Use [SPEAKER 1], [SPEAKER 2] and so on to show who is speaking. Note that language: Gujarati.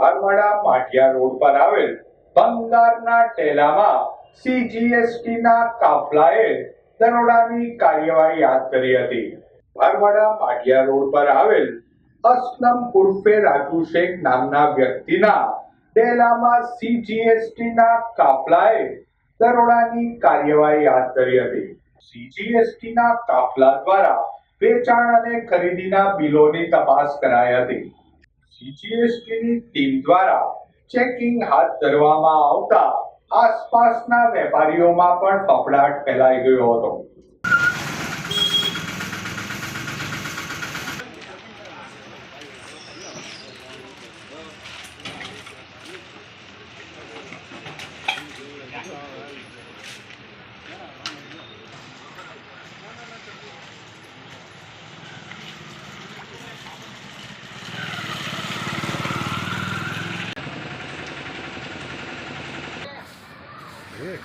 [SPEAKER 1] ભાલવાડા માઠિયા રોડ પર આવેલ બંગારના ટેલામાં સીજીએસટી ના કાફલાએ દરોડાની કાર્યવાહી હાથ ધરી હતી. ભાલવાડા માઠિયા રોડ પર આવેલ અસલમ ઉર્ફે રાજુ શેખ નામના વ્યક્તિના ટેલામાં સીજીએસટી ના કાફલાએ દરોડાની કાર્યવાહી હાથ ધરી હતી. સીજીએસટી ના કાફલા દ્વારા વેચાણ અને ખરીદીના બિલોની તપાસ કરાઈ હતી. સીજીએસટીની ટીમ દ્વારા ચેકિંગ હાથ ધરવામાં આવતા આસપાસના વેપારીઓમાં પણ ફફડાટ ફેલાઈ ગયો હતો.
[SPEAKER 2] આવ.